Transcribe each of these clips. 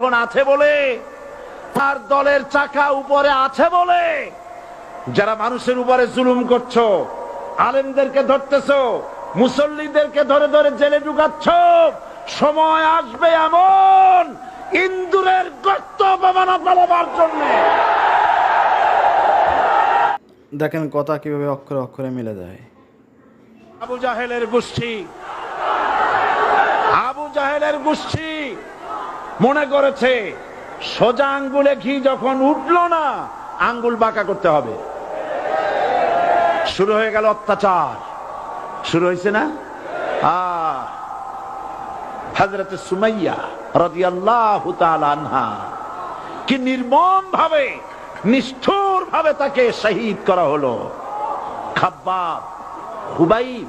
এখন আছে বলে তার দলের চাকা উপরে আছে বলে যারা মানুষের উপরে জুলুম করছ আলেমদেরকে ধরতেছো মুসল্লিদেরকে ধরে ধরে জেলে ঢুকাচ্ছ সময় আসবে এমন ইন্দুরের গর্ত অপমানা পালাবার জন্য। দেখেন কথা কীভাবে অক্ষরে অক্ষরে মিলে যায়। আবু জাহেলের গোষ্ঠী আবু জাহেলের গোষ্ঠী মনে করেছে, সোজা আঙ্গুলে ঘি যখন উঠল না, আঙ্গুল বাঁকা করতে হবে। শুরু হয়ে গেল অত্যাচার। শুরু হয়েছে না? হজরত সুমাইয়া রাদিয়াল্লাহু তাআলা আনহা কি নির্মম ভাবে নিষ্ঠুর ভাবে তাকে শহীদ করা হলো। খাব্বাব, হুবাইব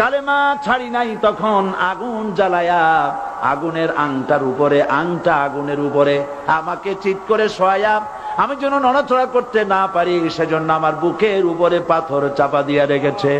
কালেমা ছাড়ি নাই তখন আগুন জ্বালায়া আগুনের আংটার উপরে, আংটা আগুনের উপরে আমাকে চিৎ করে শোয়া আমি যেন নড়াচড়া করতে না পারি, সেজন্য আমার বুকের উপরে পাথর চাপা দিয়া রেখেছে।